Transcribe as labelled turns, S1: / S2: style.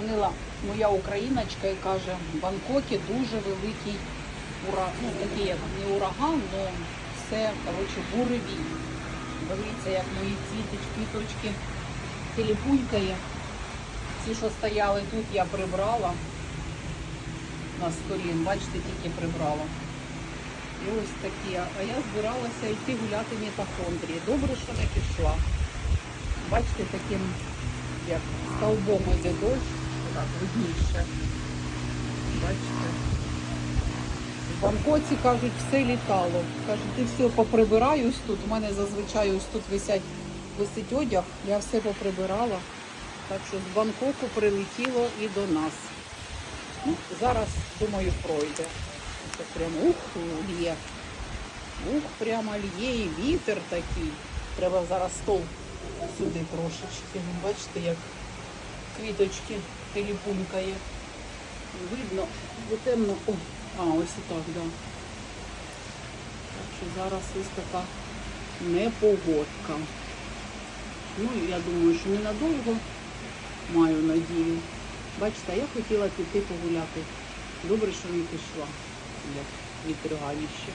S1: Дзвонила моя україночка і каже, в Бангкокі дуже великий ураган, ну такий як не ураган, але все, коротше, буревій. Дивіться, як мої цвіточки, квіточки телепунькає. Ці, що стояли тут, я прибрала на столі. Бачите, тільки прибрала. І ось такі. А я збиралася йти гуляти в мітохондрії. Добре, що не пішла. Бачите, таким як стовбом іде дощ, так видніше. Бачите? В Бангкоці, кажуть, все літало. Кажуть, ти все поприбираю ось тут. У мене зазвичай ось тут висять, висить одяг, я все поприбирала. Так що з Бангкоку прилетіло і до нас. Ну, зараз, думаю, пройде. Це прямо ух, лє. Ух, прямо лє і вітер такий. Треба зараз стол сюди трошечки. Бачите, як квіточки теліпунькає. Видно, бо темно. О, а, ось і так, да. Так що зараз ось така непогодка. Ну, я думаю, що ненадовго маю надію. Бачите, я хотіла піти погуляти. Добре, що не пішла, як вітрюганіще.